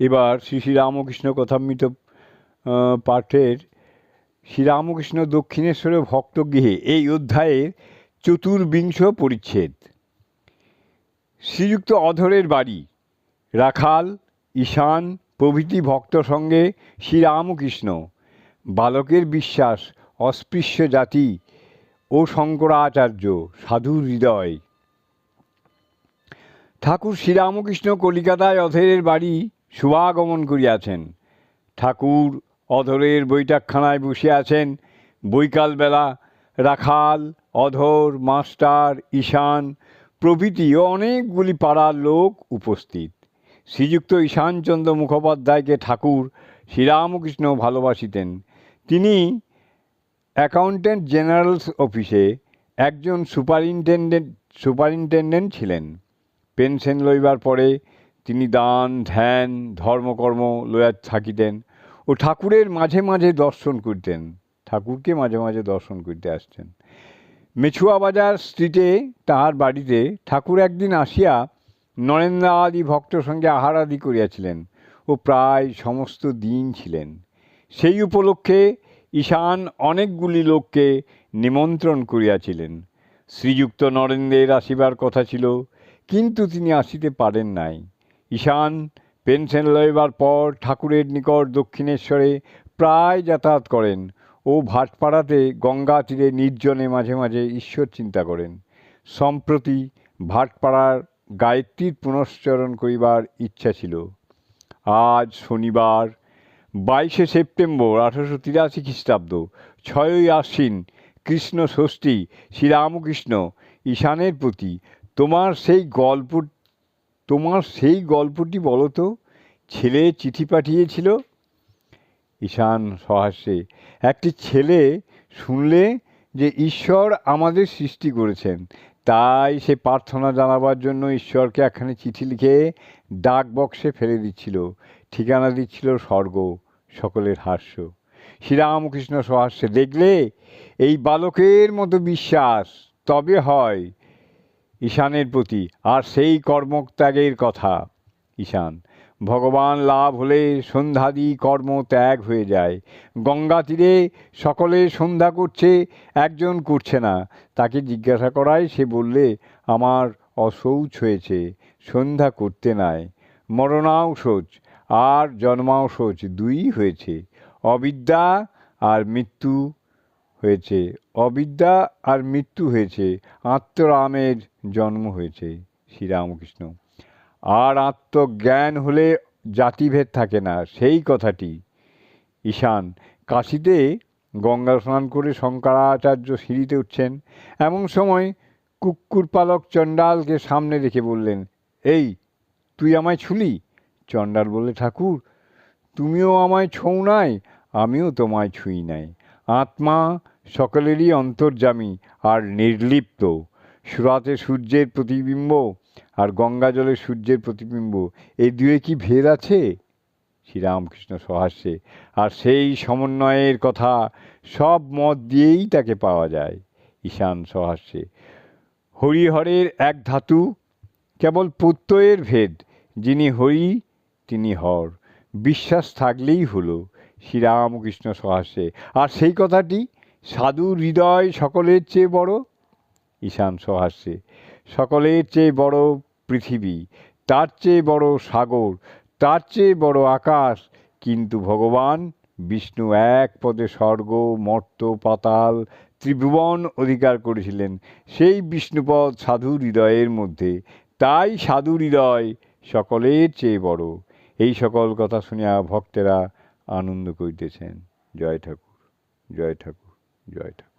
এবার শ্রী শ্রীরামকৃষ্ণ কথামৃত আহ, পাঠের শ্রীরামকৃষ্ণ দক্ষিণেশ্বরে ভক্তগৃহে এই অধ্যায়ের চতুর্বিংশ পরিচ্ছেদ। শ্রীযুক্ত অধরের বাড়ি রাখাল ঈশান প্রভৃতি ভক্ত সঙ্গে শ্রীরামকৃষ্ণ বালকের বিশ্বাস অস্পৃশ্য জাতি ও শঙ্করাচার্য সাধুর হৃদয়। ঠাকুর শ্রীরামকৃষ্ণ কলিকাতায় অধরের বাড়ি শুভাগমন করিয়াছেন। ঠাকুর অধরের বৈঠকখানায় বসে আছেন। বৈকালবেলা রাখাল, অধর, মাস্টার, ঈশান প্রভৃতি অনেকগুলি পাড়ার লোক উপস্থিত। শ্রীযুক্ত ঈশানচন্দ্র মুখোপাধ্যায়কে ঠাকুর শ্রীরামকৃষ্ণ ভালোবাসিতেন। তিনি অ্যাকাউন্ট্যান্ট জেনারেলস অফিসে একজন সুপারিনটেন্ডেন্ট সুপারিনটেন্ডেন্ট ছিলেন। পেনশন লইবার পরে তিনি দান, ধ্যান, ধর্মকর্ম লইয়া থাকিতেন ও ঠাকুরের মাঝে মাঝে দর্শন করিতেন। ঠাকুরকে মাঝে মাঝে দর্শন করিতে আসতেন। মেছুয়া বাজার স্ট্রিটে তাহার বাড়িতে ঠাকুর একদিন আসিয়া নরেন্দ্র আদি ভক্ত সঙ্গে আহারাদি করিয়াছিলেন ও প্রায় সমস্ত দিন ছিলেন। সেই উপলক্ষে ঈশান অনেকগুলি লোককে নিমন্ত্রণ করিয়াছিলেন। শ্রীযুক্ত নরেন্দ্রের আসিবার কথা ছিল, কিন্তু তিনি আসিতে পারেন নাই। ঈশান পেনশন লইবার পর ঠাকুরের নিকট দক্ষিণেশ্বরে প্রায় যাতায়াত করেন ও ভাটপাড়াতে গঙ্গা তীরে নির্জনে মাঝে মাঝে ঈশ্বর চিন্তা করেন। সম্প্রতি ভাটপাড়ার গায়ত্রীর পুনশ্চরণ করিবার ইচ্ছা ছিল। আজ শনিবার, বাইশে সেপ্টেম্বর আঠারোশো তিরাশি খ্রিস্টাব্দ, ছয়ই আশ্বিন, কৃষ্ণ ষষ্ঠী, শ্রীরামকৃষ্ণ, ঈশানের প্রতি তোমার সেই গল্প তোমার সেই গল্পটি বলো তো। ছেলে চিঠি পাঠিয়েছিল। ঈশান সহাস্যে, একটি ছেলে শুনলে যে ঈশ্বর আমাদের সৃষ্টি করেছেন, তাই সে প্রার্থনা জানাবার জন্য ঈশ্বরকে একখানি চিঠি লিখে ডাক বক্সে ফেলে দিচ্ছিল, ঠিকানা দিচ্ছিল স্বর্গ, সকলের হাস্য। শ্রীরামকৃষ্ণ সহাস্যে, দেখলে, এই বালকের মতো বিশ্বাস তবে হয় ঈশানের প্রতি, আর সেই কর্মত্যাগের কথা, ঈশান। ভগবান লাভ হলে সন্ধ্যাদি কর্ম ত্যাগ হয়ে যায়। গঙ্গা তীরে সকলে সন্ধ্যা করছে, একজন করছে না। তাকে জিজ্ঞাসা করায়, সে বললে, আমার অশৌচ হয়েছে, সন্ধ্যা করতে নাই। মরণাওশোচ আর জন্মাওশোচ দুই হয়েছে। অবিদ্যা আর মৃত্যু হয়েছে। অবিদ্যা আর মৃত্যু হয়েছে। আত্মরামের জন্ম হয়েছে। শ্রীরামকৃষ্ণ। আর আত্মজ্ঞান হলে জাতিভেদ থাকে না। সেই কথাটি। ঈশান কাশিতে গঙ্গা স্নান করে শঙ্করাচার্য সিঁড়িতে উঠছেন এমন সময় কুকুর পালক চণ্ডালকে সামনে রেখে বললেন, এই, তুই আমায় ছুলি? চণ্ডাল বললে, ঠাকুর, তুমিও আমায় ছৌ নাই, আমিও তোমায় ছুঁই নাই। আত্মা সকলেরই অন্তর্যামী আর নির্লিপ্ত। সুরাতে সূর্যের প্রতিবিম্ব আর গঙ্গা জলে সূর্যের প্রতিবিম্ব এই দুয়ে কি ভেদ আছে? শ্রীরামকৃষ্ণ সহাস্যে। আর সেই সমন্বয়ের কথা সব মত দিয়েই তাকে পাওয়া যায়, ঈশান সহাস্যে। হরিহরের এক ধাতু, কেবল প্রত্যয়ের ভেদ, যিনি হরি, তিনি হর। বিশ্বাস থাকলেই হলো। শ্রীরামকৃষ্ণ সহাস্যে আর সেই কথাটি সাধু হৃদয় সকলের চেয়ে বড়? ঈশান সহাস্যে সকলের চেয়ে বড় পৃথিবী, তার চেয়ে বড় সাগর, তার চেয়ে বড় আকাশ। কিন্তু ভগবান বিষ্ণু এক পদে স্বর্গ, মর্ত, পাতাল, ত্রিভুবন অধিকার করেছিলেন। সেই বিষ্ণুপদ সাধু হৃদয়ের মধ্যে, তাই সাধু হৃদয় সকলের চেয়ে বড়। এই সকল কথা শুনিয়া ভক্তেরা আনন্দ করিতেছেন। জয় ঠাকুর জয় ঠাকুর জয় ঠাকুর।